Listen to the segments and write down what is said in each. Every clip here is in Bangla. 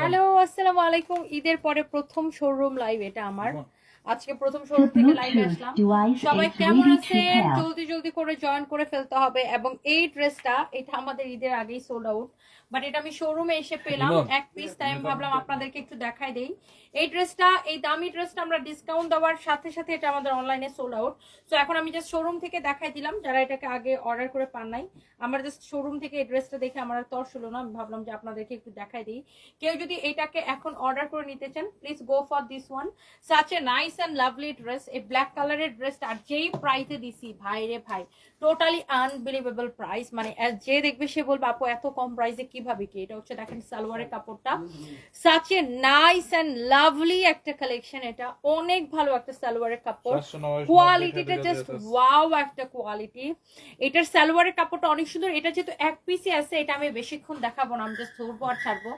হ্যালো আসসালামু আলাইকুম। ঈদের পরে প্রথম শোরুম লাইভ এটা আমার আজকে প্রথম শোরুম থেকে লাইভে আসলাম। সবাই কেমন pair. জলদি জলদি করে জয়েন করে ফেলতে হবে এবং এই ড্রেসটা এটা আমাদের ঈদের আগেই সোল্ড আউট বাট এটা আমি শোরুমে এসে পেলাম। এক পিস তাই আমি ভাবলাম আপনাদেরকে একটু দেখাই দেই। এই ড্রেসটা এই দামি ড্রেসটা আমরা ডিসকাউন্ট দেওয়ার সাথে সাথে এটা আমাদের অনলাইনে সোল্ড আউট সো এখন আমি জাস্ট শোরুম থেকে দেখাই দিলাম যারা এটাকে আগে অর্ডার করে পান নাই। আমার জাস্ট শোরুম থেকে এই ড্রেসটা দেখে আমার তর ছিল না আমি ভাবলাম যে আপনাদেরকে একটু দেখাই দিই। কেউ যদি এটাকে এখন অর্ডার করে নিতে চান please go for this one such a nice and lovely dress এই ব্ল্যাক কালারের ড্রেসটা আর যেই প্রাইসে দিছি ভাই রে ভাই টোটালি আনবিলিভেবল প্রাইস মানে যে দেখবে সে বলবে আপু এত কম প্রাইসে কীভাবে কি? এটা হচ্ছে দেখেন সালোয়ারের কাপড়টা। Such a nice and lovely একটা কালেকশন এটা। অনেক ভালো একটা সালোয়ারের কাপড়। কোয়ালিটিটা জাস্ট ওয়াও একটা কোয়ালিটি এটার সালোয়ারের কাপড়টা অনেক সুন্দর। এটা যেহেতু এক পিসে আছে এটা আমি বেশিক্ষণ দেখাবো না আমি জাস্ট ধরবো আর ছাড়বো।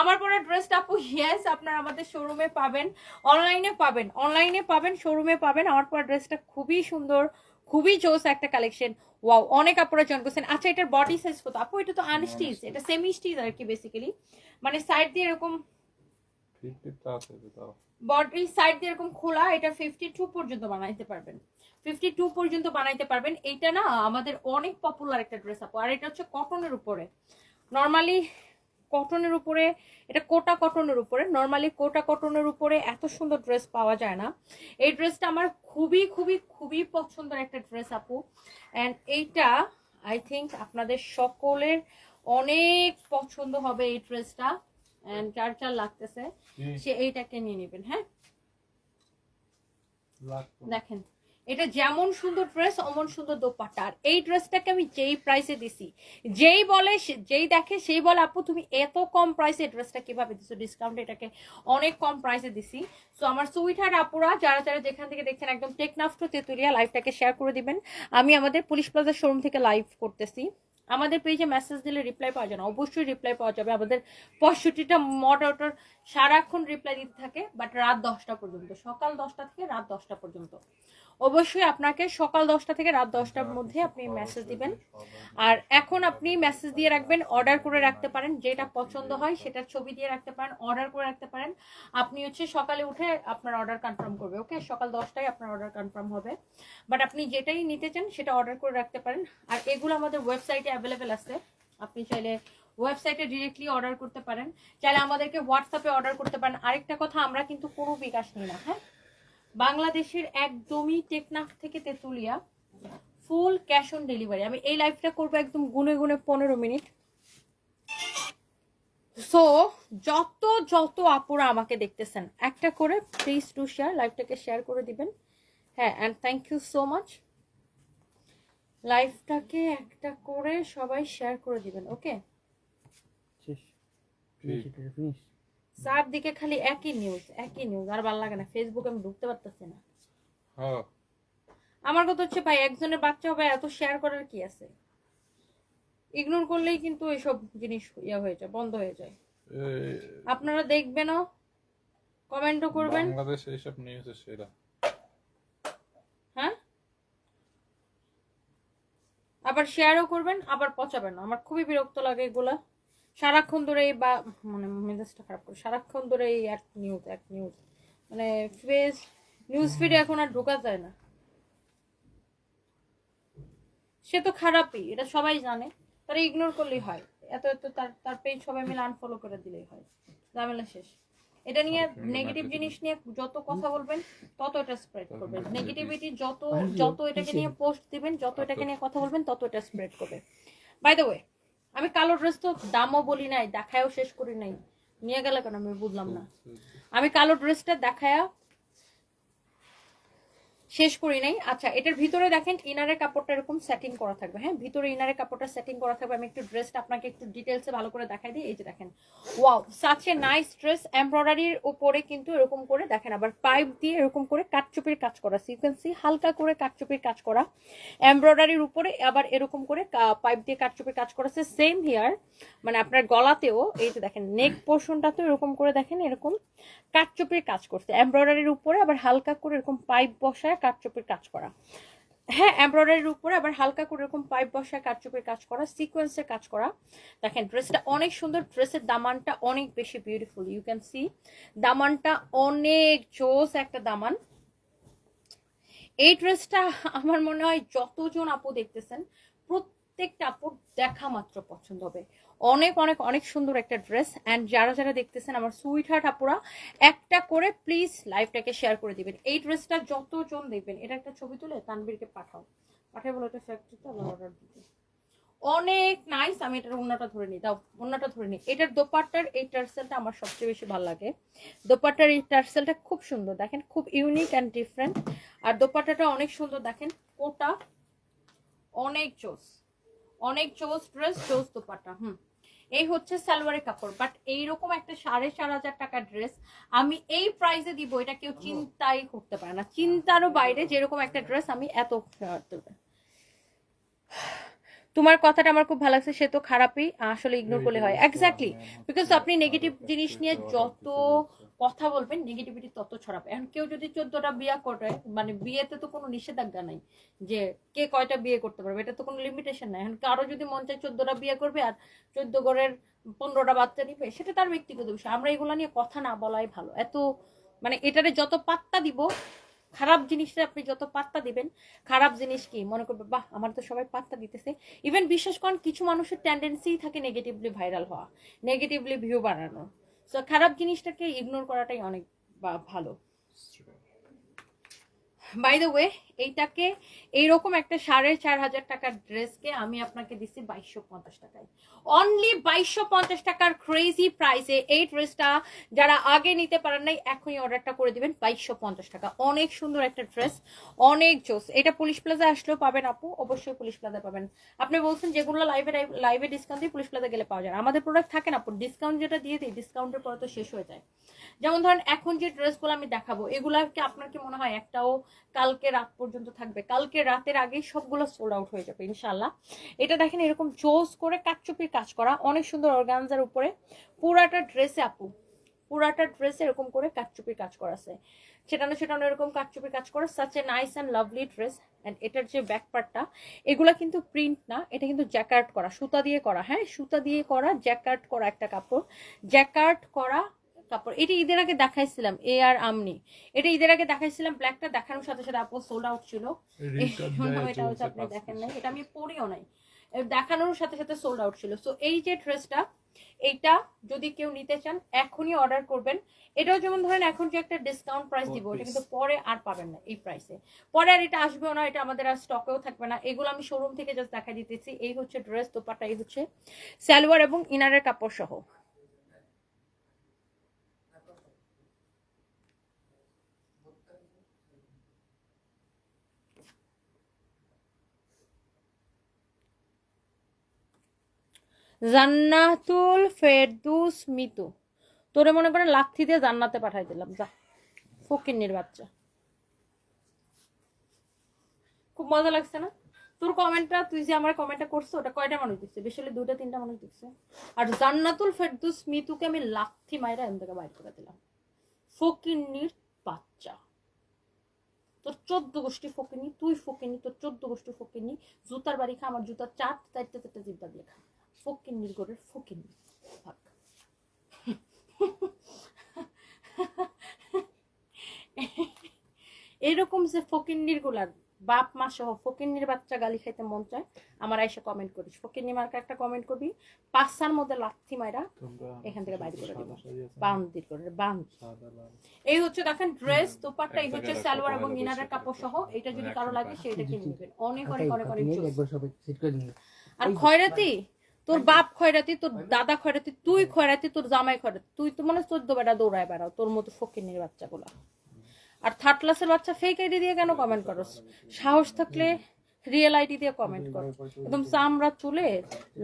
আমার পরে ড্রেসটা আপু ইয়েস আপনারা আমাদের শোরুমে পাবেন অনলাইনে পাবেন। অনলাইনে পাবেন শোরুমে পাবেন। আমার পরে ড্রেসটা খুবই সুন্দর খুবই জোস একটা কালেকশন ওয়াও অনেক আপুরা জয়েন করছেন। আচ্ছা এটার বডি সাইজ কত? আপু এটা তো আনস্টিচ এটা সেমি স্টিচ আর কি বেসিক্যালি মানে সাইড দিয়ে এরকম বডি সাইড দিয়ে এরকম খোলা এটা ফিফটি টু পর্যন্ত বানাইতে পারবেন। ফিফটি টু পর্যন্ত বানাইতে পারবেন। এইটা না আমাদের অনেক পপুলার একটা ড্রেস আপু। আর এটা হচ্ছে কটনের উপরে। নর্মালি কটনের উপরে এটা কোটা কটনের উপরে নর্মালি কোটা কটনের উপরে এত সুন্দর ড্রেস পাওয়া যায় না। এই ড্রেসটা আমার খুবই খুবই খুবই পছন্দের একটা ড্রেস আপু। অ্যান্ড এইটা আই থিঙ্ক আপনাদের সকলের অনেক পছন্দ হবে এই ড্রেসটা অ্যান্ড যার যার লাগতেছে সে এইটাকে নিয়ে নেবেন হ্যাঁ? দেখেন। এটা যেমন সুন্দর ড্রেস অমন সুন্দর দোপাট্টা। আর এই ড্রেসটাকে আমি যেই প্রাইসে দিছি, যেই বলে যেই দেখে সেই বলে, আপু, তুমি এত কম প্রাইসে ড্রেসটা কীভাবে দিছো? ডিসকাউন্ট এটাকে অনেক কম প্রাইসে দিছি। সো আমার সুইটহার্ট আপুরা, যারা যারা যেখান থেকে দেখছেন একদম টেকনাফ টু তেতুলিয়া লাইভটাকে শেয়ার করে দিবেন। আমি আমাদের পুলিশ প্লাজার শোরুম থেকে লাইভ করতেছি। আমাদের পেজে মেসেজ দিলে রিপ্লাই পাওয়া যায় না। অবশ্যই রিপ্লাই পাওয়া যাবে। আমাদের পঁয়ষট্টিটা মডারেটর সারাক্ষণ রিপ্লাই দিতে থাকে বাট রাত দশটা পর্যন্ত, সকাল দশটা থেকে রাত দশটা পর্যন্ত। অবশ্যই আপনাকে সকাল দশটা থেকে রাত দশটার মধ্যে আপনি মেসেজ দিবেন। আর এখন আপনি মেসেজ দিয়ে রাখবেন অর্ডার করে রাখতে পারেন যেটা পছন্দ হয় সেটার ছবি দিয়ে রাখতে পারেন অর্ডার করে রাখতে পারেন। আপনি হচ্ছে সকালে উঠে আপনার অর্ডার কনফার্ম করবে ওকে সকাল দশটায় আপনার অর্ডার কনফার্ম হবে। বাট আপনি যেটাই নিতে চান সেটা অর্ডার করে রাখতে পারেন। আর এগুলো আমাদের ওয়েবসাইটে অ্যাভেলেবেল আছে। আপনি চাইলে ওয়েবসাইটে ডিরেক্টলি অর্ডার করতে পারেন। চাইলে আমাদেরকে হোয়াটসঅ্যাপে অর্ডার করতে পারেন। আরেকটা কথা আমরা কিন্তু কোনো বিকাশ নিই না হ্যাঁ? বাংলাদেশের একদমই টেকনাফ থেকে Tetulia full cash on delivery আমি এই লাইফটা করব একদম গুনে গুনে পনেরো মিনিট। সো যত যত আপুরা আমাকে দেখতেছেন একটা করে প্লিজ টু শেয়ার লাইভটাকে শেয়ার করে দিবেন। হ্যাঁ and thank you so much লাইভটাকে একটা করে সবাই শেয়ার করে দিবেন ওকে চারদিকে খালি একই নিউজ একই নিউজ আর ভালো লাগে না ফেসবুকে আমি ঢুকতে পারতেছি না। আমার কথা হচ্ছে ভাই একজনের বাচ্চা হবে এত শেয়ার করার কি আছে? ইগনোর করলেই কিন্তু এসব জিনিস ইয়া হয়ে যায় বন্ধ হয়ে যায়। আপনারা দেখবেনও কমেন্টও করবেন। বাংলাদেশ এইসব নিউজের সেরা হ্যাঁ? আবার শেয়ারও করবেন আবার পচাবেন। আমার খুবই বিরক্ত লাগে এগুলা। সারাক্ষণ ধরে বা মানে মেজাজটা খারাপ করে সারাক্ষণ ধরে এই এক নিউজ এক নিউজ মানে ফেস নিউজ ফিডে এখন আর ঢোকা যায় না। সে তো খারাপই এটা সবাই জানে তারা ইগনোর করলেই হয়। এত এত তার তার পেজ সবাই মিলে আনফলো করে দিলেই হয়। ঝামেলা শেষ। এটা নিয়ে নেগেটিভ জিনিস নিয়ে যত কথা বলবেন তত এটা স্প্রেড করবেন। নেগেটিভিটি যত যত এটাকে নিয়ে পোস্ট দিবেন যত এটাকে নিয়ে কথা বলবেন তত এটা স্প্রেড করবে। বাই দ্য ওয়ে আমি কালো ড্রেস তো দামও বলি নাই দেখায়ও শেষ করি নাই। নিয়ে গেলে কেন আমি বুঝলাম না। আমি কালো ড্রেসটা দেখায়া শেষ করি নাই। আচ্ছা এটার ভিতরে দেখেন ইনারের কাপড়টা এরকম সেটিং করা থাকবে। হ্যাঁ ভিতরে ইনারের কাপড়টা সেটিং করা থাকবে। আমি একটু ড্রেসটা আপনাকে একটু ডিটেলসে ভালো করে দেখাই দিই। এই যে দেখেন wow such a nice dress এমব্রয়ডারির উপরে কিন্তু এরকম করে দেখেন, আবার পাইপ দিয়ে এরকম করে কাটচুপির কাজ করা। সিকোয়েন্সি হালকা করে কাটচুপির কাজ করা। এমব্রয়ডারির উপরে আবার এরকম করে পাইপ দিয়ে কাটচুপির কাজ করেছে সেম হিয়ার মানে আপনার গলাতেও, এই যে দেখেন নেক পোর্শনটাতেও এরকম করে দেখেন, এরকম কাটচুপির কাজ করছে। এমব্রয়ডারির উপরে আবার হালকা করে এরকম পাইপ বসায় কাটচুপির কাজ করা। হ্যাঁ এমব্রয়ডারির উপরে আবার হালকা করে এরকম পাইপ বসায় কারচুপের কাজ করা সিকোয়েন্সের কাজ করা। দেখেন ড্রেসটা অনেক সুন্দর ড্রেসের দামানটা অনেক বেশি বিউটিফুল ইউ ক্যান সি দামানটা অনেক জোস একটা দামান। এই ড্রেসটা আমার মনে হয় যতজন আপু দেখতেছেন, প্রত্যেকটা আপুর দেখা মাত্র পছন্দ হবে। অনেক অনেক অনেক সুন্দর একটা ড্রেস অ্যান্ড যারা যারা দেখতেছেন আমার সুইট হার্ট আপুরা, একটা করে প্লিজ লাইভটাকে শেয়ার করে দিবেন। এই ড্রেসটা যতজন দেখবেন, এটা একটা ছবি তুলে তানবীরকে পাঠাও। পাঠাই বলো, এটা ফ্যাক্টরিতে অর্ডার দিতে। অনেক নাইস আমি এটার ওন্নাটা ধরে নিই। দাও ওন্নাটা ধরে নিই। এটার দোপাট্টার, এই টার্সেলটা আমার সবচেয়ে বেশি ভালো লাগে। দোপাট্টার এই টার্সেলটা খুব সুন্দর। দেখেন, খুব ইউনিক অ্যান্ড ডিফারেন্ট আর দোপাট্টাটা অনেক সুন্দর। দেখেন, কোটা অনেক জোস। অনেক জোস ড্রেস জোস দোপাট্টা। হুম। এই হচ্ছে সালোয়ারের কাপড় বাট এইরকম একটা সাড়ে চার হাজার টাকা ড্রেস আমি এই প্রাইসে দিব এটা কেউ চিন্তাই করতে পারে না। চিন্তারও বাইরে যেরকম একটা ড্রেস আমি এত তোমার কথাটা আমার খুব ভালো লাগছে সে তো খারাপই আসলে ইগনোর করলে হয়। এক্স্যাক্টলি বিকজ আপনি নেগেটিভ জিনিস নিয়ে যত কথা বলবেন নেগেটিভিটি তত ছড়াবে। এখন কেউ যদি চোদ্দটা বিয়ে করে মানে বিয়েতে তো কোনো নিষেধাজ্ঞা নাই যে কে কয়টা বিয়ে করতে পারবে এটা তো কোনো লিমিটেশন নাই। এখন কারও যদি মন চায় চোদ্দটা বিয়ে করবে আর চোদ্দ ঘরের পনেরোটা বাচ্চা নিবে সেটা তার ব্যক্তিগত বিষয়। আমরা এগুলো নিয়ে কথা না বলাই ভালো। এত মানে এটারে যত পাত্তা দিব খারাপ জিনিসটা আপনি যত পাত্তা দিবেন, খারাপ জিনিস কি? মনে করবে, বাহ, আমার তো সবাই পাত্তা দিতেছে। ইভেন বিশ্বাস করেন, কিছু মানুষের টেন্ডেন্সি থাকে নেগেটিভলি ভাইরাল হওয়া নেগেটিভলি ভিউ বাড়ানো। সো খারাপ জিনিসটাকে ইগনোর করাটাই অনেক ভালো। বাই দ্য ওয়ে এইটাকে এইরকম একটা সাড়ে চার হাজার টাকার ড্রেসকে আমি আপনাকে দিচ্ছি বাইশশো পঞ্চাশ টাকায়। অনলি বাইশশো পঞ্চাশ টাকার ক্রেজি প্রাইসে এই ড্রেসটা যারা আগে নিতে পারেন নাই, এখনই অর্ডারটা করে দিবেন বাইশশো পঞ্চাশ টাকা। অনেক সুন্দর একটা ড্রেস, অনেক জোস। এটা পুলিশ প্লাজা আসলেও পাবেন আপু, অবশ্যই পুলিশ প্লাজা পাবেন। আপনি বলছেন যেগুলো লাইভে লাইভে ডিসকাউন্ট দিয়ে পুলিশ প্লাজা গেলে পাওয়া যায় আমাদের প্রোডাক্ট থাকে না আপু ডিসকাউন্ট যেটা দিয়ে দিই ডিসকাউন্টের পরে তো শেষ হয়ে যায়। যেমন ধরেন, এখন যে ড্রেসগুলো আমি দেখাবো এগুলা কি আপনার কি মনে হয়, একটাও কালকে রাত পর্যন্ত থাকবে। কালকে রাতের আগেই সবগুলো সোল্ড আউট হয়ে যাবে ইনশাল্লাহ এটা দেখেন এরকম জোস করে কাটচুপির কাজ করা, অনেক সুন্দর অর্গানজার উপরে। পুরাটা ড্রেসে আপু, পুরাটা ড্রেসে এরকম করে কাটচুপির কাজ করা আছে। সেটানো সেটানো এরকম কাটচুপির কাজ করা such a nice and lovely dress and এটার যে ব্যাক পার্টটা এগুলা কিন্তু প্রিন্ট না, এটা কিন্তু জ্যাকার্ট করা, সুতা দিয়ে করা। হ্যাঁ সুতা দিয়ে করা জ্যাকার্ট করা একটা কাপড়। জ্যাকার্ট করা কাপড়। এটা ঈদের আগে দেখাইছিলাম এ আর আমনি। এটা ঈদের আগে দেখাইছিলাম ব্ল্যাকটা দেখানোর সাথে সাথে আপু সোল্ড আউট ছিল। এটা হচ্ছে আপনি দেখেন নাই এটা আমি পরিও নাই। দেখানোর সাথে সাথে সোল্ড আউট ছিল। সো এই যে ড্রেসটা এইটা যদি কেউ নিতে চান এখনই অর্ডার করবেন। এটাও যেমন ধরেন এখন যে একটা ডিসকাউন্ট প্রাইস দিব এটা কিন্তু পরে আর পাবেন না এই প্রাইসে পরে আর এটা আসবেও না এটা আমাদের আর স্টকেও থাকবে না। এগুলো আমি শোরুম থেকে জাস্ট দেখা দিতেছি। এই হচ্ছে ড্রেস দোপাটা এই হচ্ছে সালোয়ার এবং ইনারের কাপড় সহ জান্নাতুল ফেরদুস মিতু তোরে মনে করে লাথি দিয়ে জান্নাতে পাঠাই দিলাম, যা। ফকিন্নির বাচ্চা। খুব মজা লাগছে না? তোর কমেন্টটা, তুই যে আমার কমেন্টটা করছ, ওটা কয়টা মানুষ দেখছে? বেশি হলে দুইটা, তিনটা মানুষ দেখছে। আর জান্নাতুল ফেরদুস মিতুকে আমি লাথি মাইরা এখান থেকে বাইর করে দিলাম। ফকিন্নির বাচ্চা। তোর চোদ্দ গোষ্ঠী ফকিনি তুই ফকিনি তোর চোদ্দ গোষ্ঠী ফকিনি জুতার বাড়ি খা, আমার জুতার চার চারটে চারটে জিব্বা দিয়ে খা। ফকিন্নির গোড়ের ফকিন্নি ভাগ এরকম যে ফকিন্নিরগুলার বাপ মা সহ ফকিন্নির বাচ্চা গালি খাইতে মন চায় আমার এসে কমেন্ট করিস। ফকিন্নি মার্কা একটা কমেন্ট করবি? পাঁচটার মধ্যে লাথি মাইরা এখান থেকে বাইরে করে দিব। বান্দির করে বান্দ এই হচ্ছে দেখেন ড্রেস দোপাট্টা এই হচ্ছে সালোয়ার এবং ইনারের কাপড় সহ এটা যদি কারও লাগে সেটা কিনে নেবেন। অনেক অনেক অনেক অনেক আর খয়রাতি? তোর বাপ খয়রাতি, তোর দাদা খয়রাতি, তুই খয়রাতি, তোর জামাই খয়রাতি। তুই তো মানে চোদ্দ বেটা দৌড়ায় বেড়াও, তোর মতো ফকিনির বাচ্চাগুলা। আর থার্ড ক্লাসের বাচ্চা ফেক আইডি দিয়ে কেন কমেন্ট করস? সাহস থাকলে রিয়েল আইডি দিয়ে কমেন্ট কর। একদম চামড়া চুলে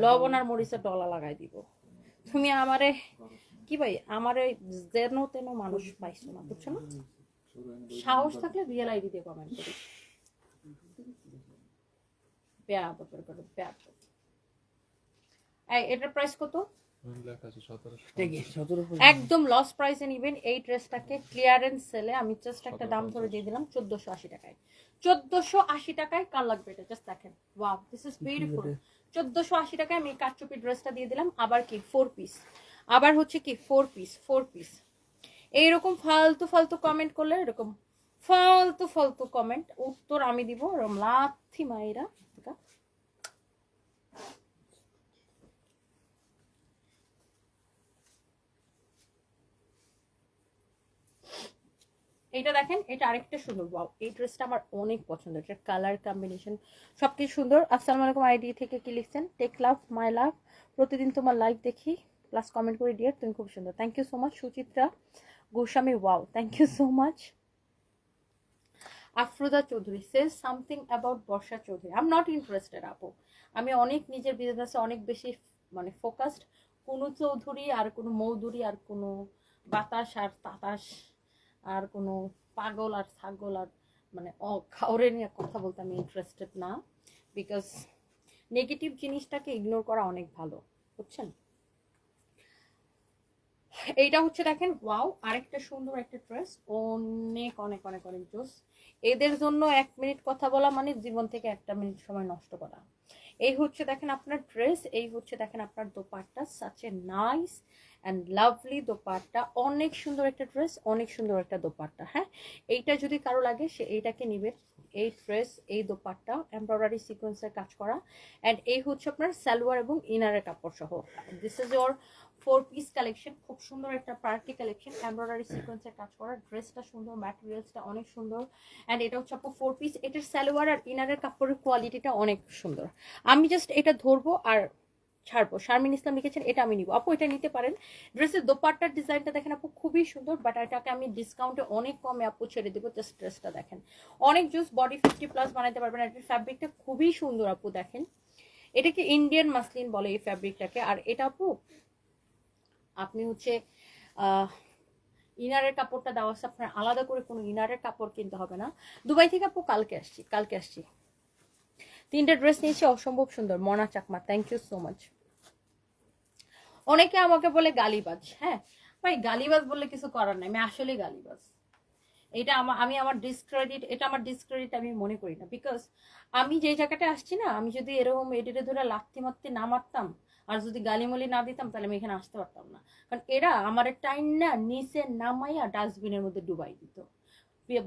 লবণ আর মরিচের ডলা লাগাই দিব। তুমি আমারে, কি ভাই, আমারে যেন তেন মানুষ পাইছো না, বুঝছ না? সাহস থাকলে রিয়েল আইডি দিয়ে কমেন্ট করিস। বেয়া ব্যাপার করে বেয়া এই এটার প্রাইস কত? একদম লস প্রাইসে নিবেন। এই ড্রেসটাকে ক্লিয়ারেন্স সেলে আমি জাস্ট একটা দাম ধরে দিয়ে দিলাম চোদ্দশো আশি টাকায়। চোদ্দশো আশি টাকায় কার লাগবে এটা জাস্ট দেখেন। ওয়াও দিস ইজ বিউটিফুল চোদ্দশো আশি টাকায় আমি এই কাটচুপি ড্রেসটা দিয়ে দিলাম আবার কি? ফোর পিস আবার হচ্ছে কি? ফোর পিস ফোর পিস এইরকম ফালতু ফালতু কমেন্ট করলে এরকম ফালতু ফালতু কমেন্ট উত্তর আমি দিব এরকম লাথি মায়েরা। এইটা দেখেন, এটা আরেকটা সুন্দর ওয়াও এই ড্রেসটা আমার অনেক পছন্দ এটার কালার কম্বিনেশন সবকিছু সুন্দর। আসসালামু আলাইকুম আইডি থেকে কি লিখছেন? টেক লাভ মাই লাভ প্রতিদিন তোমার লাইভ দেখি প্লাস কমেন্ট করে ডিয়ার তুমি খুব সুন্দর। Thank you so much Suchitra. Goswami wow thank you so much Afroza Chowdhury says something about Barsha Chowdhury. I am not interested আপু। আমি অনেক নিজের বিজনেসে অনেক বেশি মানে ফোকাসড কোনো চৌধুরী আর কোনো মৌধুরী আর কোনো বাতাস আর তাতাস আর কোনো পাগল আর ছাগল আর মানে অ খাওয়ারে নিয়ে কথা বলতে আমি ইন্টারেস্টেড না বিকজ নেগেটিভ জিনিসটাকে ইগনোর করা অনেক ভালো, বুঝছেন? এইটা হচ্ছে দেখেন ওয়াও আরেকটা সুন্দর একটা ড্রেস অনেক অনেক অনেক অনেক জোস এদের জন্য এক মিনিট কথা বলা মানে জীবন থেকে একটা মিনিট সময় নষ্ট করা। এই হচ্ছে দেখেন আপনার ড্রেস এই হচ্ছে দেখেন আপনার dupatta. Such a nice and lovely dupatta. অনেক সুন্দর একটা ড্রেস অনেক সুন্দর একটা দোপাট্টা হ্যাঁ? এইটা যদি কারও লাগে, সে এইটাকে নিবে। এই ড্রেস এই দোপাট্টা এমব্রয়ডারি সিকোয়েন্সের কাজ করা। অ্যান্ড এই হচ্ছে আপনার সালোয়ার এবং ইনারের কাপড় সহ this is your four piece collection খুব সুন্দর একটা পার্টি কালেকশন এমব্রয়ডারি সিকোয়েন্সের কাজ করা ড্রেসটা সুন্দর ম্যাটেরিয়ালসটা অনেক সুন্দর অ্যান্ড এটা হচ্ছে আপু ফোর পিস এটার সালোয়ার আর ইনারের কাপড়ের কোয়ালিটিটা অনেক সুন্দর। আমি জাস্ট এটা ধরবো আর ছাড়বো। শারমিন ইসলাম লিখেছেন, এটা আমি নিবো। আপু, এটা নিতে পারেন। ড্রেসের দোপাট্টার ডিজাইনটা দেখেন আপু, খুবই সুন্দর বাট এটাকে আমি ডিসকাউন্টে অনেক কমে আপু ছেড়ে দেবো জাস্ট ড্রেসটা দেখেন। অনেক জুস বডি ফিফটি প্লাস বানাতে পারবেন এটার ফ্যাব্রিকটা খুবই সুন্দর আপু, দেখেন। এটাকে ইন্ডিয়ান মাসলিন বলে এই ফ্যাব্রিকটাকে আর এটা আপু আপনি হচ্ছে ইনারের কাপড়টা দেওয়া আছে, আপনার আলাদা করে কোনো ইনারের কাপড় কিনতে হবে না। দুবাই থেকে আপু কালকে আসছি কালকে আসছি। তিনটে ড্রেস নিয়েছি, অসম্ভব সুন্দর, Mona Chakma thank you so much অনেকে আমাকে বলে গালিবাজ হ্যাঁ? ভাই, গালিবাজ বললে কিছু করার নাই, আমি আসলে গালিবাজ। এটা আমার আমি আমার ডিসক্রেডিট এটা আমার ডিসক্রেডিট আমি মনে করি না বিকজ আমি যে জায়গাটা আসছি না, আমি যদি এরকম এডিটে ধরে লাত্তি মারতে না মারতাম আর যদি গালিমলি না দিতাম, তাহলে আমি এখানে আসতে পারতাম না। কারণ এরা আমার টাইম না নিচে নামাইয়া ডাস্টবিনের মধ্যে ডুবাই দিত।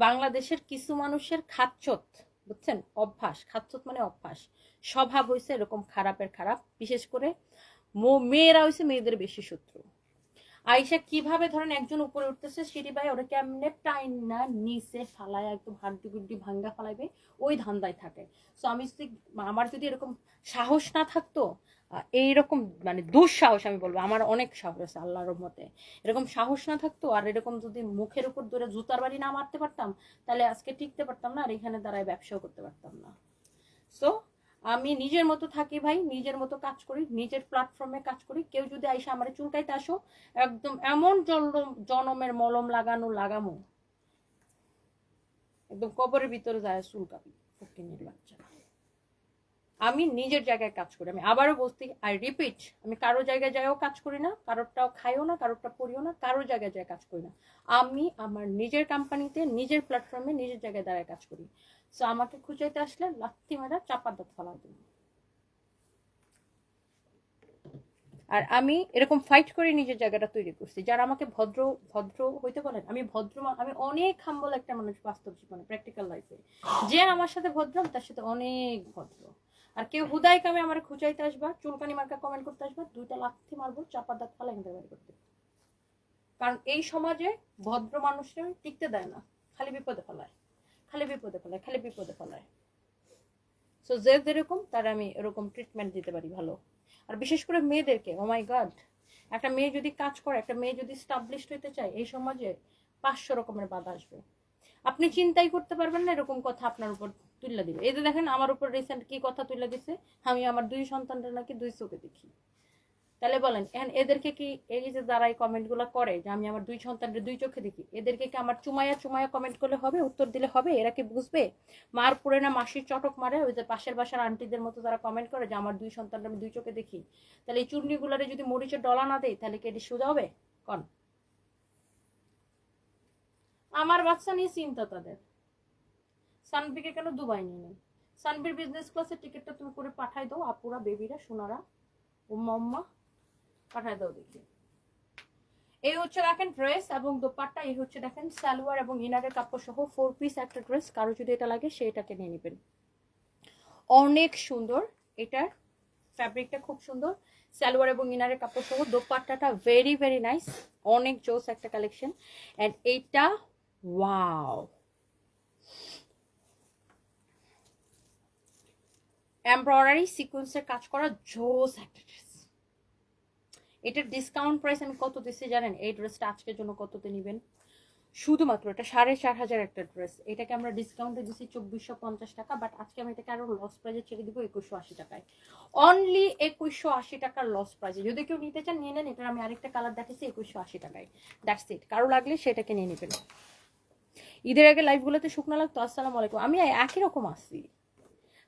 বাংলাদেশের কিছু মানুষের খাচ্ছত বুঝছেন? অভ্যাস। খাচ্ছত মানে অভ্যাস। স্বভাব হয়েছে এরকম খারাপের খারাপ। বিশেষ করে মেয়েরা হয়েছে মেয়েদের বেশি শত্রু। আইসা কীভাবে ধরেন একজন উপরে উঠতেছে সিঁড়ি ভাই ওরা কেমনে টাইম না, নিচে ফালায়, একদম হাড্ডি গুড্ডি ভাঙ্গা ফালাইবে, ওই ধান্দায় থাকে। সো আমি যদি, আমার যদি এরকম সাহস না থাকতো এইরকম মানে দুঃসাহস আমি বলব, আমার অনেক সাহস আছে আল্লাহর মতে এরকম সাহস না থাকতো, আর এরকম যদি মুখের উপর ধরে জুতার বাড়ি না মারতে পারতাম, তাহলে আজকে টিকতে পারতাম না, আর এখানে দাঁড়ায় ব্যবসাও করতে পারতাম না। সো আমি নিজের মতো থাকি ভাই, নিজের মতো কাজ করি, নিজের প্ল্যাটফর্মে কাজ করি। কেউ যদি আইসে আমার চুলকাইতে আসো, একদম এমন জনম জনমের মলম লাগানো, লাগামো। একদম কবরের ভিতরে যায় চুলকাবি, ফকিনের বাচ্চা আমি নিজের জায়গায় কাজ করি। আমি আবারও বলছি আই রিপিট আমি কারও জায়গায় যাইও কাজ করি না, কারোরটাও খাইও না, কারোরটা পড়িও না কারও জায়গায় যায় কাজ করি না। আমি আমার নিজের কোম্পানিতে নিজের প্ল্যাটফর্মে নিজের জায়গায় দাঁড়ায় কাজ করি। সো আমাকে খুঁজাইতে আসলে লাত্তি মারা চাপার দাঁত ফেলা দেবো আর আমি এরকম ফাইট করে নিজের জায়গাটা তৈরি করছি। যারা আমাকে ভদ্র ভদ্র হইতে বলেন, আমি ভদ্র আমি অনেক হাম্বল একটা মানুষ বাস্তব জীবনে প্র্যাকটিক্যাল লাইফে যে আমার সাথে ভদ্র তার সাথে অনেক ভদ্র। আর কেউ হুদায় কামে আমার খুঁজাইতে আসবা, চুলকানি মার্কা কমেন্ট করতে আসবা, দুইটা লাথি মারবো চাপার দাঁত ফালা থেকে বের করতে। কারণ এই সমাজে ভদ্র মানুষরা টিকতে দেয় না, খালি বিপদে ফেলায়, খালি বিপদে ফেলায়, খালি বিপদে ফেলায়। সো যে যেরকম, তার আমি এরকম ট্রিটমেন্ট দিতে পারি ভালো। আর বিশেষ করে মেয়েদেরকে ও মাই গড একটা মেয়ে যদি কাজ করে, একটা মেয়ে যদি স্টাবলিশড হইতে চায়, এই সমাজে পাঁচশো রকমের বাধা আসবে। আপনি চিন্তাই করতে পারবেন না এরকম কথা আপনার উপর তুলে দিবে। এই যে দেখেন, আমার উপর রিসেন্ট কি কথা তুলে দিছে, আমি আমার দুই সন্তানটা নাকি দুই চোখে দেখি। তাহলে বলেন, এখন এদেরকে কি এই যে যারা এই কমেন্টগুলো করে যে আমি আমার দুই সন্তানের দুই চোখে দেখি, এদেরকে কি আমার চুমায়া চুমায়া কমেন্ট করলে হবে, উত্তর দিলে হবে? এরা কি বুঝবে? মার পড়ে না মাসির চটক মারে, ওই যে পাশের বাসার আন্টিদের মতো তারা কমেন্ট করে যে আমার দুই সন্তান আমি দুই চোখে দেখি। তাহলে এই চূর্ণিগুলারে যদি মরিচের ডলা না দেয়, তাহলে কি এটি সোজা হবে? কন। আমার বাচ্চা নিয়ে চিন্তা তাদের। সানবিকে কেন দুবাই নিয়ে নেই সানবির বিজনেস ক্লাসের টিকিটটা তুমি করে পাঠাই দাও, আপুরা, বেবিরা, সোনারা উম্মা উম্মা পাঠাই দাও দেখি। এই হচ্ছে দেখেন ড্রেস এবং দোপাট্টা, এই হচ্ছে দেখেন সালোয়ার এবং ইনারের কাপড় সহ ফোর পিস একটা ড্রেস কারও যদি এটা লাগে সেটাকে নিয়ে নেবেন। অনেক সুন্দর এটার ফ্যাব্রিকটা খুব সুন্দর, সালোয়ার এবং ইনারের কাপড় সহ দোপাট্টাটা ভেরি ভেরি নাইস অনেক জোস একটা কালেকশন অ্যান্ড এইটা ওয়াও এমব্রয়ডারি সিকোয়েন্সের কাজ করা জোস একটা ড্রেস এটার ডিসকাউন্ট প্রাইস আমি কত দিচ্ছি জানেন? এই ড্রেসটা আজকের জন্য কততে নেবেন? শুধুমাত্র এটা সাড়ে চার হাজার একটা ড্রেস এটাকে আমরা ডিসকাউন্টে দিচ্ছি চব্বিশশো পঞ্চাশ টাকা বাট আজকে আমি এটাকে আরও লস প্রাইজে ছেড়ে দিব একুশশো আশি টাকায়। অনলি একুশশো আশি টাকার লস প্রাইজে যদি কেউ নিতে চান, নিয়ে নেন। এটার আমি আরেকটা কালার দেখাচ্ছি, একুশশো আশি টাকায়। দ্যাটস ইট কারও লাগলে সেটাকে নিয়ে নেবেন। ঈদের আগে লাইভগুলোতে শুকনো লাগতো। আসসালামু আলাইকুম। আমি একই রকম আসছি।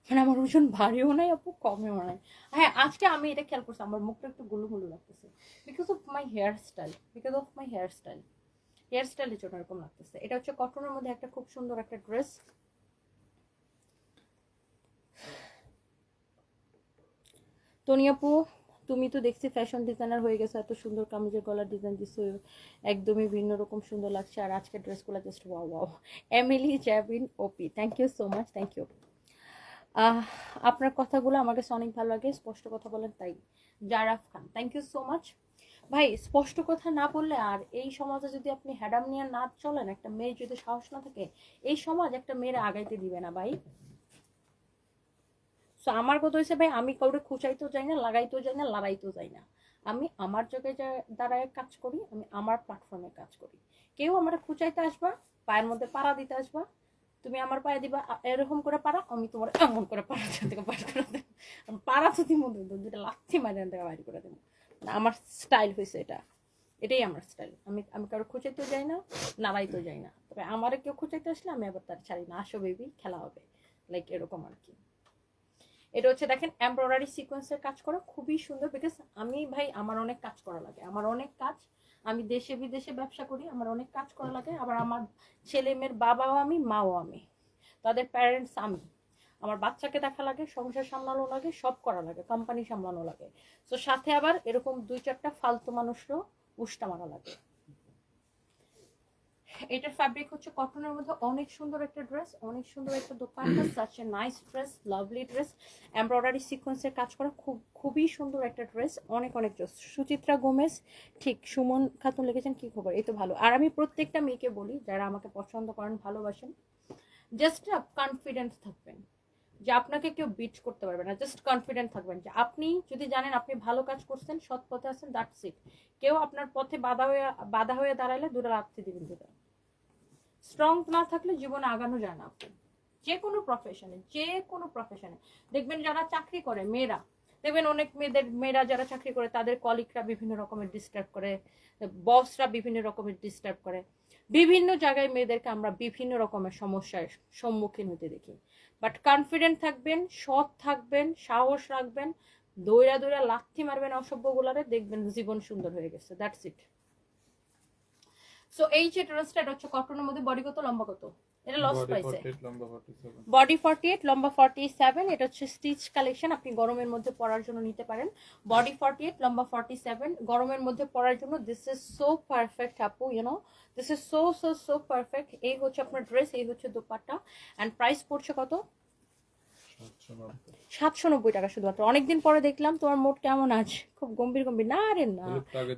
মানে আমার ওজন ভারীও নাই আপু, কমেও নাই। হ্যাঁ আজকে আমি এটা খেয়াল করছি, আমার মুখটা একটু গুলো গুলো লাগতেছে। Because of my hair style because of my hair style hair স্টাইলের জন্য এরকম লাগতেছে। এটা হচ্ছে কটনের মধ্যে একটা খুব সুন্দর একটা ড্রেস টনি আপু, তুমি তো দেখছি ফ্যাশন ডিজাইনার হয়ে গেছো, এত সুন্দর কামিজের গলার ডিজাইন দিছো, একদমই ভিন্ন রকম সুন্দর লাগছে। আর আজকের ড্রেসগুলো just wow wow Emily জ্যাভিন OP thank you so much thank you আপনার কথাগুলো আমার কাছে অনেক ভালো লাগে, স্পষ্ট কথা বলেন, তাই। Zaraf Khan thank you so much ভাই, স্পষ্ট কথা না বললে আর এই সমাজে যদি আপনি হ্যাডাম নিয়ে না চলেন, একটা মেয়ের যদি সাহস না থাকে, এই সমাজ একটা মেয়ের আগাইতে দিবে না, ভাই। সো আমার কথা হয়েছে ভাই, আমি কাউরে খুচাইতেও যাই না, লাগাইতেও যাই না, লড়াইতেও যাই না। আমি আমার জায়গায় যা, দ্বারায় কাজ করি, আমি আমার প্ল্যাটফর্মে কাজ করি। কেউ আমার খুচাইতে আসবা, পায়ের মধ্যে পাড়া দিতে আসবা তুমি আমার পায়ে দিবা এরকম করে পারা, আমি তোমার এমন করে পাড়া থেকে পার করে দেবো। পাড়া যদি মধ্যে দুটা লাথি মারি থেকে বাইরে করে দেবো। আমার স্টাইল হয়েছে এটা। এটাই আমার স্টাইল আমি আমি কারও খুঁচাইতেও যাই না, নাড়াইতেও যাই না। তবে আমারে কেউ খুঁচাইতে আসলে আমি আবার তার ছাড়ি না। আসো বেবি খেলা হবে। লাইক এরকম আর কি। এটা হচ্ছে দেখেন এমব্রয়ডারি সিকোয়েন্সের কাজ করা খুবই সুন্দর বিকজ আমি ভাই, আমার অনেক কাজ করা লাগে। আমার অনেক কাজ আমি দেশে বিদেশে ব্যবসা করি, আমার অনেক কাজ করা লাগে, আবার আমার ছেলে মেয়ের বাবাও আমি, মাও আমি। তাদের প্যারেন্টস আমি। আমার বাচ্চাকে দেখা লাগে, সংসার সামলানো লাগে, সব করা লাগে কোম্পানি সামলানো লাগে। তো সাথে আবার এরকম দুই চারটা ফালতু মানুষরও উষ্টা মারা লাগে। এটার ফ্যাব্রিক হচ্ছে কটনের মধ্যে অনেক সুন্দর একটা ড্রেস অনেক সুন্দর একটা dupatta such a nice dress lovely dress embroidery সিকোয়েন্সের কাজ করা খুব খুবই সুন্দর একটা ড্রেস অনেক অনেক ড্রেস সুচিত্রা গোমেজ ঠিক সুমন খাতুন লিখেছেন কি খবর? এই তো ভালো। আর আমি প্রত্যেকটা মেয়েকে বলি যারা আমাকে পছন্দ করেন ভালোবাসেন জাস্ট কনফিডেন্ট থাকবেন। যে আপনাকে কেউ বিট করতে পারবে না জাস্ট কনফিডেন্ট থাকবেন যে আপনি যদি জানেন আপনি ভালো কাজ করছেন সৎ পথে আছেন দ্যাটস ইট কেউ আপনার পথে বাধা হয়ে বাধা হয়ে দাঁড়ালে দুটো রাখতে দিবেন দুটো। স্ট্রং না থাকলে জীবনে আগানো যায় না আপনি যে কোনো প্রফেশনে যে কোনো প্রফেশনে দেখবেন যারা চাকরি করে, মেয়েরা, দেখবেন অনেক মেয়েদের, মেয়েরা যারা চাকরি করে, তাদের কলিগরা বিভিন্ন রকমের ডিস্টার্ব করে বসরা বিভিন্ন রকমের ডিস্টার্ব করে। বিভিন্ন জায়গায় মেয়েদেরকে আমরা বিভিন্ন রকমের সমস্যার সম্মুখীন হতে দেখি। বাট কনফিডেন্ট থাকবেন, সৎ থাকবেন, সাহস রাখবেন দৌড়া দৌড়া লাথি মারবেন অসভ্যগুলারে, দেখবেন জীবন সুন্দর হয়ে গেছে। দ্যাটস ইট সো এই যে ড্রেসটা এটা হচ্ছে কটনের মধ্যে বডি কত লম্বা কত? এটা লস প্রাইসে 48, লম্বা 47 বডি ফর্টি এইট লম্বা ফর্টি সেভেন এটা হচ্ছে স্টিচ কালেকশন আপনি গরমের মধ্যে পরার জন্য নিতে পারেন। বডি ফর্টি এইট লম্বা ফর্টি সেভেন গরমের মধ্যে পরার জন্য দিস ইজ সো পারফেক্ট আপু you know this is so so so perfect এই হচ্ছে আপনার ড্রেস এই হচ্ছে দোপাট্টা। এন্ড প্রাইস পড়ছে কত? 790 সাতশো নব্বই টাকা শুধুমাত্র। অনেকদিন পরে দেখলাম তোমার মোট কেমন আছে? খুব গম্ভীর গম্ভীর। না রে না।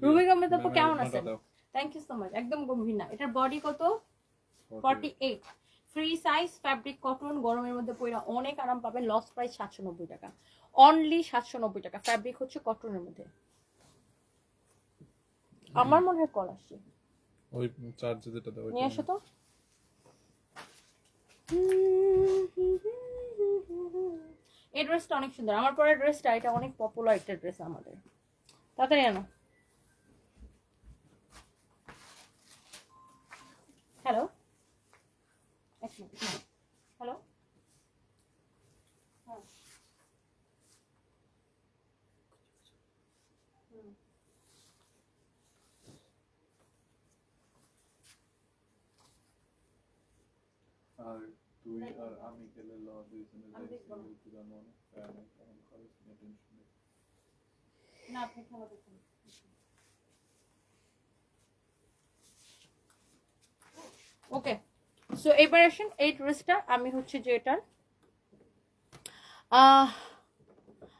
রুবি গম্ভীর তারপর কেমন না, আছেন দাও। থ্যাংক ইউ সো মাচ একদম গম্ভীর না। এটার বডি কত? 48 forty eight free size fabric cotton গরমের মধ্যে পরে অনেক আরাম পাবেন লস প্রাইস সাতশো নব্বই টাকা। অনলি সাতশো নব্বই টাকা। ফ্যাব্রিক হচ্ছে কটনের মধ্যে। আমার মনে হয় কল আসছে। ওই চার্জ যেটা দাও নিয়ে আসো তো। এই ড্রেসটা অনেক সুন্দর। আমার পরের ড্রেসটা এটা অনেক পপুলার একটা ড্রেস আমাদের। তাড়াতাড়ি আনো। হ্যালো এক মিনিট হ্যালো হ্যাঁ হুম আর তুই আর আমি গেলে ল দুইজনে দেখব। না। পুরা মনে প্যারা নেই তখন খরচ নিয়ে টেনশন নেই না আপনি খেলা দেখুন ওকে সো এবার আসেন এই ড্রেসটা আমি হচ্ছে যে এটার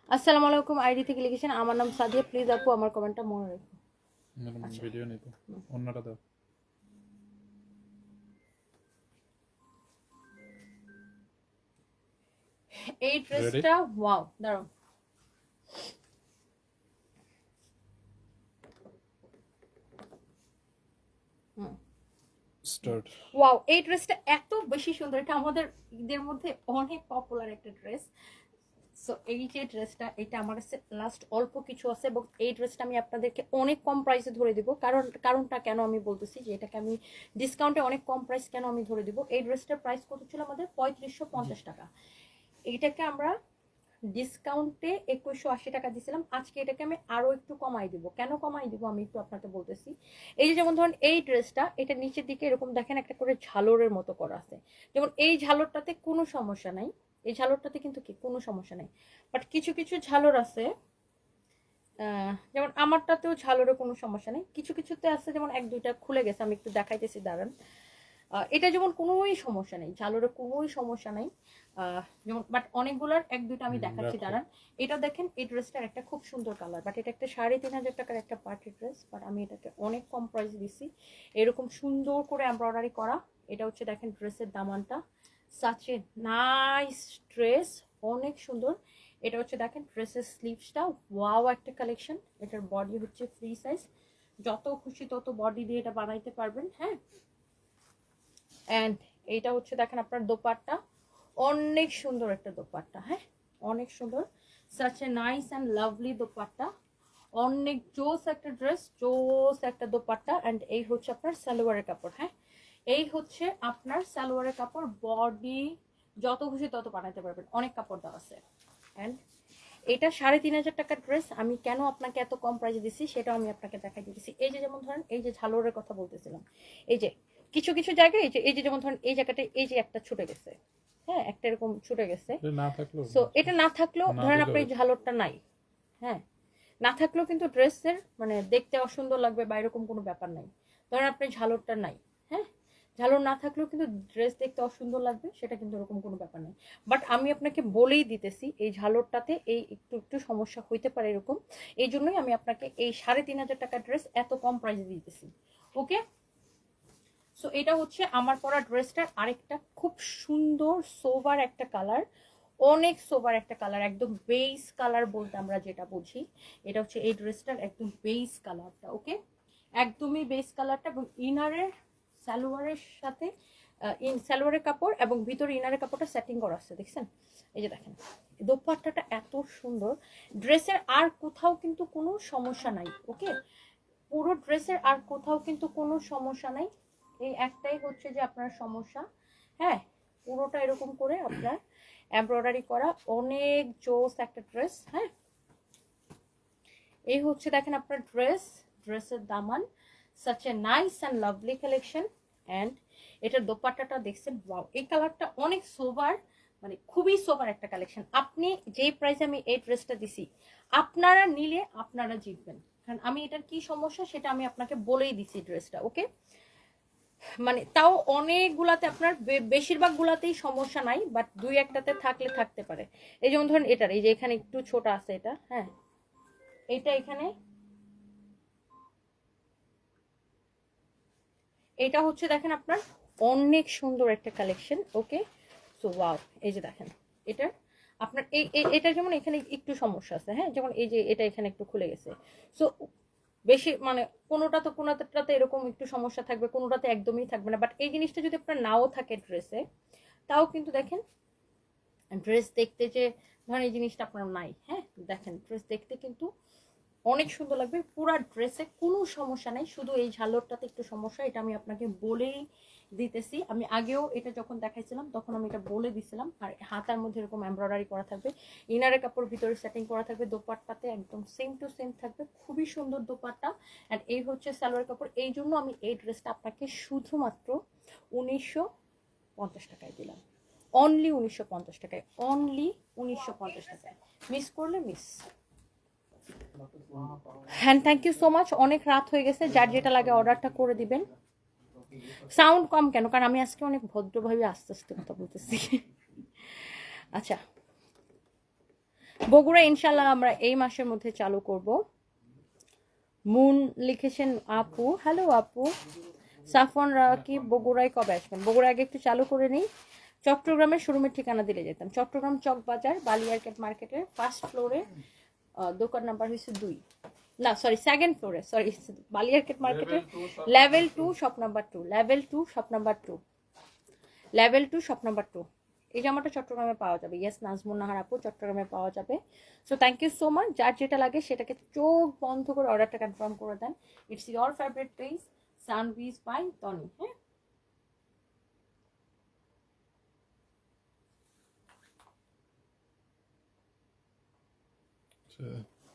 আসসালামু আলাইকুম আইডি থেকে লিখেছেন আমার নাম সাদিয়া প্লিজ আপু আমার কমেন্টটা মনে রাখুন ভিডিও নেই তো অন্যটা দাও। এই ড্রেসটা ওয়াও দাঁড়াও। হুম। স্টার্ট ওয়াও এই ড্রেসটা এত বেশি সুন্দর। এটা আমাদের ঈদের মধ্যে অনেক পপুলার একটা ড্রেস সো এই যে ড্রেসটা এটা আমার কাছে লাস্ট অল্প কিছু আছে এবং এই ড্রেসটা আমি আপনাদেরকে অনেক কম প্রাইসে ধরে দিব। কারণ কারণটা কেন আমি বলতেছি যে এটাকে আমি ডিসকাউন্টে অনেক কম প্রাইস কেন আমি ধরে দিব? এই ড্রেসটার প্রাইস কত ছিল আমাদের? পঁয়ত্রিশশো পঞ্চাশ টাকা। এইটাকে আমরা ডিসকাউন্টে একুশশো আশি টাকা দিয়েছিলাম। আজকে এটাকে আমি আরও একটু কমাই দিব। কেন কমাই দিব? আমি একটু আপনাকে বলতেছি। এই যে যেমন ধরুন এই ড্রেসটা এটা নিচের দিকে এরকম দেখেন একটা করে ঝালরের মতো করা আছে। যেমন এই ঝালরটাতে কোনো সমস্যা নাই। এই ঝালরটাতে কিন্তু কি? কোনো সমস্যা নাই। বাট কিছু কিছু ঝালর আছে যেমন আমারটাতেও ঝালরের কোনো সমস্যা নেই। কিছু, কিছুতে আছে, যেমন এক, দুইটা খুলে গেছে। আমি একটু দেখাইতেছি, দাঁড়ান। এটা যেমন কোনোই সমস্যা নেই ঝালরের কোনোই সমস্যা নেই। যেমন বাট অনেকগুলার এক দুটো আমি দেখাচ্ছি দাঁড়ান। এটা দেখেন এই ড্রেসটার একটা খুব সুন্দর কালার বাট এটা একটা সাড়ে তিন হাজার টাকার একটা পার্টি ড্রেস বাট আমি এটাকে অনেক কম প্রাইস দিছি। এরকম সুন্দর করে এমব্রয়ডারি করা এটা হচ্ছে দেখেন ড্রেসের দামানটা। সাচে নাইস ড্রেস অনেক সুন্দর। এটা হচ্ছে দেখেন ড্রেসের স্লিভসটা ওয়াও একটা কালেকশন এটার বডি হচ্ছে ফ্রি সাইজ যত খুশি তত বডি দিয়ে এটা বানাইতে পারবেন হ্যাঁ? অ্যান্ড এইটা হচ্ছে দেখেন আপনার দোপাট্টা। অনেক সুন্দর একটা দোপাট্টা হ্যাঁ? অনেক সুন্দর। Such a nice and lovely dupatta. অনেক জোস একটা ড্রেস জোস একটা দোপাট্টা। অ্যান্ড এই হচ্ছে আপনার সালোয়ারের কাপড় হ্যাঁ? এই হচ্ছে আপনার সালোয়ারের কাপড় বডি যত খুশি তত বানাতে পারবেন। অনেক কাপড় দেওয়া আছে। অ্যান্ড এটা সাড়ে তিন হাজার টাকার ড্রেস আমি কেন আপনাকে এত কম প্রাইসে দিচ্ছি সেটাও আমি আপনাকে দেখাই দিতেছি। এই যে যেমন ধরেন, এই যে ঝালোরের কথা বলতেছিলাম। এই যে কিছু কিছু জায়গায় এই যে যেমন ধরেন এই জায়গাটা এই যে একটা ছুটে গেছে হ্যাঁ একটা এরকম ছুটে গেছে। সো এটা না থাকলেও ধরেন আপনার এই ঝালরটা নাই হ্যাঁ। না থাকলেও কিন্তু ড্রেসের মানে দেখতে অসুন্দর লাগবে বা এরকম কোনো ব্যাপার নাই। ধরেন আপনার ঝালরটা নাই হ্যাঁ। ঝালর না থাকলেও কিন্তু ড্রেস দেখতে অসুন্দর লাগবে সেটা কিন্তু এরকম কোনো ব্যাপার নেই। বাট আমি আপনাকে বলেই দিতেছি এই ঝালরটাতে এই একটু একটু সমস্যা হইতে পারে এরকম। এই জন্যই আমি আপনাকে এই সাড়ে তিন হাজার টাকার ড্রেস এত কম প্রাইসে দিতেছি। ওকে সো এটা হচ্ছে আমার পরা ড্রেসটার আরেকটা খুব সুন্দর সোভার একটা কালার অনেক সোভার একটা কালার একদম বেস কালার বলতে আমরা যেটা বুঝি। এটা হচ্ছে এই ড্রেসটার একদম বেস কালারটা ওকে একদমই বেস কালারটা এবং ইনারের সালোয়ারের সাথে ইন সালোয়ারের কাপড় এবং ভিতরে ইনারের কাপড়টা সেটিং করা আছে, দেখছেন? এই যে দেখেন, দোপাট্টাটা এত সুন্দর। ড্রেসের আর কোথাও কিন্তু কোনো সমস্যা নাই ওকে পুরো ড্রেসের আর কোথাও কিন্তু কোনো সমস্যা নাই। এই একটাই হচ্ছে যে আপনার সমস্যা। হ্যাঁ পুরোটা এরকম করে আপনার এমব্রয়ডারি করা অনেক জোস একটা ড্রেস হ্যাঁ? এই হচ্ছে দেখেন আপনার ড্রেস ড্রেসের দামান। Such a nice and lovely collection and এটার দোপাট্টাটা দেখছেন ওয়াও এই কালারটা অনেক সোভার মানে খুবই সোভার একটা কালেকশন আপনি যেই প্রাইসে আমি এই ড্রেসটা দিছি, আপনারা নিলে আপনারা জিতবেন। কারণ আমি এটার কি সমস্যা সেটা আমি আপনাকে বলেই দিছি ড্রেসটা ওকে মানে তাও অনেকগুলাতে আপনার বেশিরভাগ গুলাতেই সমস্যা নাই বাট দুই একটাতে থাকলে থাকতে পারে। এই যেমন ধরুন এটার, এই যে এখানে একটু ছোট আছে এটা হ্যাঁ। এটা এখানে। এটা হচ্ছে দেখেন আপনার অনেক সুন্দর একটা কালেকশন ওকে সো ওয়াও এই যে দেখেন, এটার। আপনার এই- এটা যেমন এখানে একটু সমস্যা আছে হ্যাঁ? যেমন এই যে এটা এখানে একটু খুলে গেছে। সো বেশি মানে কোনোটা তো কোনোটাতে এরকম একটু সমস্যা থাকবে, কোনোটাতে একদমই থাকবে না। বাট এই জিনিসটা যদি আপনার নাও থাকে ড্রেসে তাও কিন্তু দেখেন ড্রেস দেখতে যে, ধরেন এই জিনিসটা আপনার নাই হ্যাঁ? দেখেন ড্রেস দেখতে কিন্তু অনেক সুন্দর লাগবে। পুরা ড্রেসে কোনো সমস্যা নাই। শুধু এই ঝালরটাতে একটু সমস্যা, এটা আমি আপনাকে বলেই দিতেছি। আমি আগেও এটা যখন দেখাইছিলাম, তখন আমি এটা বলে দিছিলাম। আর হাতার মধ্যে এরকম এমব্রয়ডারি করা থাকবে। ইনারের কাপড় ভিতরে সেটিং করা থাকবে। দোপাট্টাতে একদম সেম টু সেম থাকবে। খুবই সুন্দর দোপাট্টা। অ্যান্ড এই হচ্ছে সালোয়ার কাপড়। এই জন্য আমি এই ড্রেসটা আপনাকে শুধুমাত্র উনিশশো পঞ্চাশ টাকায় দিলাম। অনলি উনিশশো পঞ্চাশ টাকায়। অনলি উনিশশো পঞ্চাশ টাকায়। মিস করলে মিস হ্যাঁ থ্যাংক ইউ সো মাচ অনেক রাত হয়ে গেছে, যার যেটা লাগে অর্ডারটা করে দিবেন। সাউন্ড কম কেন? কারণ আমি আজকে অনেক ভদ্রভাবে আস্তে আস্তে কথা বলতেছি। আচ্ছা। বগুড়া ইনশাল্লাহ আমরা এই মাসের মধ্যে চালু করব। মুন লিখেছেন, আপু। হ্যালো আপু। সাফন রাকি বগুড়ায় কবে আসবেন? বগুড়া আগে একটু চালু করে নিই। চট্টগ্রামের শোরুমের ঠিকানা দিলে যেতাম। চট্টগ্রাম চক বাজার বালিয়ারকেট মার্কেটের ফার্স্ট ফ্লোরে দোকান নাম্বার হয়েছে দুই। না সরি সেকেন্ড ফ্লোরে সরি বালিয়ারকেট মার্কেটে level two shop number two level two shop number two level two shop number two এই জামাটা চট্টগ্রামে পাওয়া যাবে। ইয়েস নাজমুন নাহার আপু চট্টগ্রামে পাওয়া যাবে। So thank you so much যার যেটা লাগে সেটাকে চোখ বন্ধ করে অর্ডারটা কনফার্ম করে দেন। ইটস ইয়োর ফেভারিট প্লেস সানভিজ বাই টনি হ্যাঁ?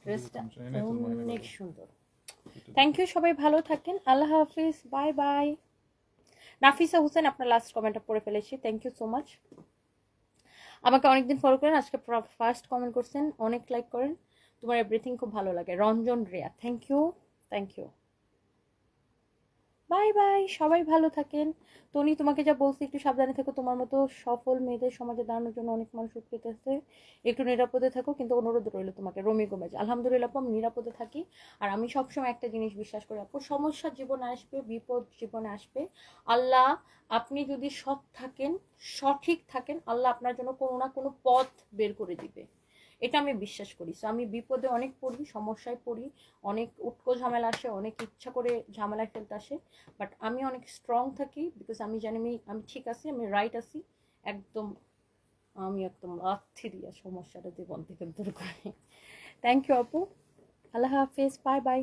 ড্রেসটা অনেক সুন্দর থ্যাংক ইউ সবাই ভালো থাকেন আল্লাহ হাফিজ বাই বাই নাফিসা হোসেন আপনার লাস্ট কমেন্টটা পড়ে ফেলেছি। থ্যাংক ইউ সো মাচ আমাকে অনেকদিন ফলো করেন আজকে ফার্স্ট কমেন্ট করছেন অনেক লাইক করেন। তোমার এভরিথিং খুব ভালো লাগে। Ranjan Riya thank you thank you bye bye সবাই ভালো থাকেন। টনি তোমাকে যা বলছি একটু সাবধানে থেকো। তোমার মতো সফল মেয়েদের সমাজে দাঁড়ানোর জন্য অনেক মানুষ উঠতেছে একটু নিরাপদে থাকো কিন্তু অনুরোধ রইল তোমাকে। রমি গোমেজ আলহামদুলিল্লাহ আপু, আমি নিরাপদে থাকি। আর আমি সবসময় একটা জিনিস বিশ্বাস করি আপু সমস্যা জীবনে আসবে বিপদ জীবনে আসবে। আল্লাহ আপনি যদি সৎ থাকেন সঠিক থাকেন আল্লাহ আপনার জন্য কোনো না কোনো পথ বের করে দিবে। এটা আমি বিশ্বাস করি। সো আমি বিপদে অনেক পড়ি, সমস্যায় পড়ি, অনেক উটকো ঝামেলা আসে, অনেক ইচ্ছা করে ঝামেলা ফেলতে আসে বাট আমি অনেক স্ট্রং থাকি বিকজ আমি জানি আমি আমি ঠিক আছি, আমি রাইট আছি, একদম আমি একদম লাথি দিয়া সমস্যাটা জীবন থেকে দূর করি। থ্যাংক ইউ আপু। আল্লাহ হাফিজ বাই বাই